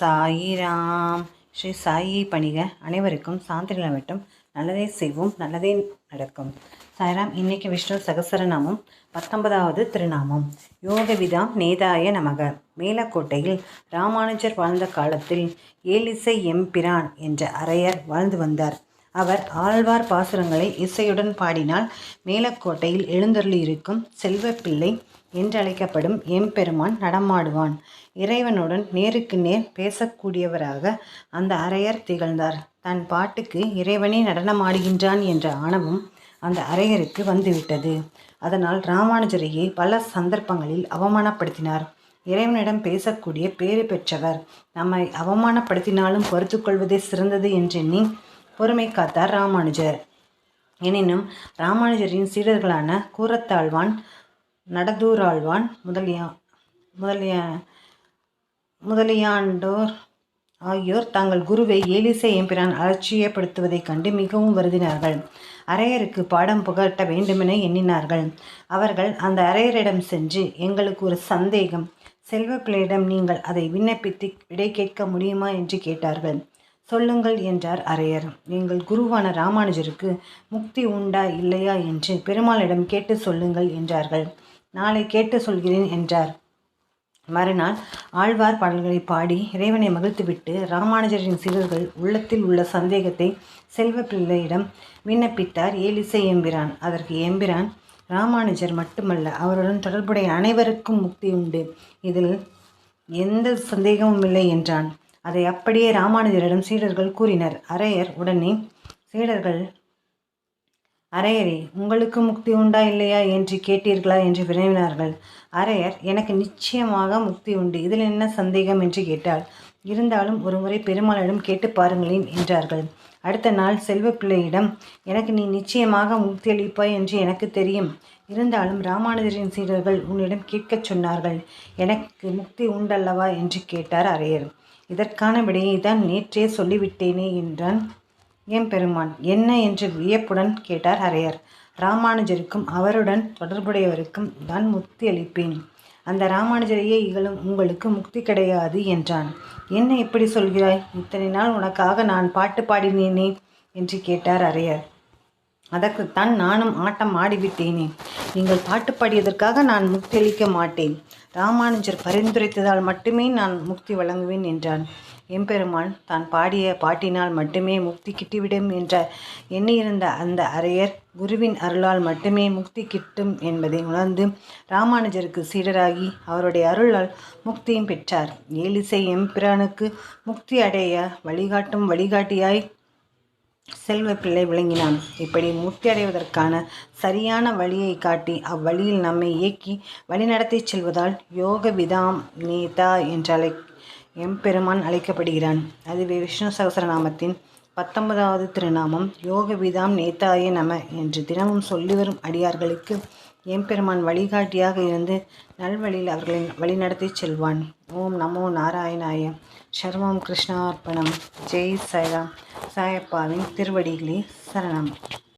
சாயிராம். ஸ்ரீ சாயை பணிக. அனைவருக்கும் சாந்தி நிலவட்டும் நல்லதே செய்வோம். நல்லதே நடக்கும். சாய்ராம் இன்னைக்கு விஷ்ணு சகசரநாமம் பத்தொன்பதாவது திருநாமம். யோகவிதாம் நேதாய நமக. மேலக்கோட்டையில் ராமானுஜர் வாழ்ந்த காலத்தில் ஏலிசை எம்பிரான் என்ற அரையர் வாழ்ந்து வந்தார். அவர் ஆழ்வார் பாசுரங்களை இசையுடன் பாடினால் மேலக்கோட்டையில் எழுந்தருளியிருக்கும் செல்வப்பிள்ளை என்றழைக்கப்படும் எம்பெருமான் நடமாடுவான். இறைவனுடன் நேருக்கு நேர் பேசக்கூடியவராக அந்த அரையர் திகழ்ந்தார். தன் பாட்டுக்கு இறைவனே நடனமாடுகின்றான் என்ற ஆணவம் அந்த அரையருக்கு வந்துவிட்டது. அதனால் ராமானுஜரையே பல சந்தர்ப்பங்களில் அவமானப்படுத்தினார். இறைவனிடம் பேசக்கூடிய பேறு பெற்றவர் நம்மை அவமானப்படுத்தினாலும் பொறுத்துக்கொள்வதே சிறந்தது என்றெண்ணி பொறுமை காத்தார் ராமானுஜர். எனினும் ராமானுஜரின் சீடர்களான கூரத்தாழ்வான் நடதூராழ்வான் முதலியா முதலிய முதலியாண்டோர் ஆகியோர் தங்கள் குருவை ஏலிசை எம்பிரான் அலட்சியப்படுத்துவதைக் கண்டு மிகவும் வருதினார்கள் அரையருக்கு பாடம் புகட்ட வேண்டுமென எண்ணினார்கள். அவர்கள் அந்த அரையரிடம் சென்று எங்களுக்கு ஒரு சந்தேகம். செல்வப்பிள்ளையிடம் நீங்கள் அதை விண்ணப்பித்து விடை கேட்க முடியுமா? என்று கேட்டார்கள். சொல்லுங்கள் என்றார் அரையர். எங்கள் குருவான ராமானுஜருக்கு முக்தி உண்டா இல்லையா? என்று பெருமாளிடம் கேட்டு சொல்லுங்கள் என்றார்கள். நாளை கேட்டு சொல்கிறேன் என்றார். மறுநாள் ஆழ்வார் பாடல்களை பாடி இறைவனை மகிழ்த்துவிட்டு ராமானுஜரின் சீடர்கள் உள்ளத்தில் உள்ள சந்தேகத்தை செல்வ பிள்ளையிடம் விண்ணப்பித்தார் ஏலிசை எம்பிரான். அதற்கு எம்பிரான் ராமானுஜர் மட்டுமல்ல அவருடன் தொடர்புடைய அனைவருக்கும் முக்தி உண்டு. இதில் எந்த சந்தேகமும் இல்லை என்றான். அதை அப்படியே ராமானுஜரிடம் சீடர்கள் கூறினர். அரையர் உடனே சீடர்கள் அரையரே உங்களுக்கு முக்தி உண்டா இல்லையா என்று கேட்டீர்களா என்று வினவினார்கள். அரையர் எனக்கு நிச்சயமாக முக்தி உண்டு. இதில் என்ன சந்தேகம் என்று கேட்டாள். இருந்தாலும் ஒருமுறை பெருமாளிடம் கேட்டு பாருங்களேன் என்றார்கள். அடுத்த நாள் செல்வப்பிள்ளையிடம் எனக்கு நீ நிச்சயமாக முக்தி அளிப்பாய் என்று எனக்கு தெரியும். இருந்தாலும் ராமானுஜரின் சீடர்கள் உன்னிடம் கேட்கச் சொன்னார்கள். எனக்கு முக்தி உண்டல்லவா என்று கேட்டார் அரையர். இதற்கான விடையை தான் நேற்றே சொல்லிவிட்டேனே என்றான் ஏன் பெருமான் என்ன என்று வியப்புடன் கேட்டார் அரையர். ராமானுஜருக்கும் அவருடன் தொடர்புடையவருக்கும் தான் முக்தி அளிப்பேன். அந்த ராமானுஜரையே இகழும் உங்களுக்கு முக்தி கிடையாது என்றான். என்ன எப்படி சொல்கிறாய்? இத்தனை நாள் உனக்காக நான் பாட்டு பாடினேனே என்று கேட்டார் அரையர். அதற்குத்தான் நானும் ஆட்டம் ஆடிவிட்டேனே. நீங்கள் பாட்டு பாடியதற்காக நான் முக்தி அளிக்க மாட்டேன். ராமானுஜர் பரிந்துரைத்ததால் மட்டுமே நான் முக்தி வழங்குவேன் என்றான். எம்பெருமான் தான் பாடிய பாட்டினால் மட்டுமே முக்தி கிட்டிவிடும் என்ற எண்ணியிருந்த அந்த அரையர் குருவின் அருளால் மட்டுமே முக்தி கிட்டும் என்பதை உணர்ந்து ராமானுஜருக்கு சீடராகி அவருடைய அருளால் முக்தியும் பெற்றார். ஏலிசை எம்பிரானுக்கு முக்தி அடைய வழிகாட்டும் வழிகாட்டியாய் செல்வ பிள்ளை விளங்கினான். இப்படி முக்தி அடைவதற்கான சரியான வழியை காட்டி அவ்வழியில் நம்மை இயக்கி வழிநடத்தி செல்வதால் யோக விதாம் நேதா என்றழை எம்பெருமான் அழைக்கப்படுகிறான். அதுவே விஷ்ணு சகசரநாமத்தின் பத்தொன்பதாவது திருநாமம் யோக விதாம் நேத்தாய நம என்று தினமும் சொல்லி வரும் அடியார்களுக்கு எம்பெருமான் வழிகாட்டியாக இருந்து நல்வழியில் அவர்களின் வழிநடத்தி செல்வான். ஓம் நமோ நாராயணாய. சர்வம் கிருஷ்ணார்ப்பணம். ஜெய் சாய்ராம். சாயப்பாவின் திருவடிகளே சரணம்.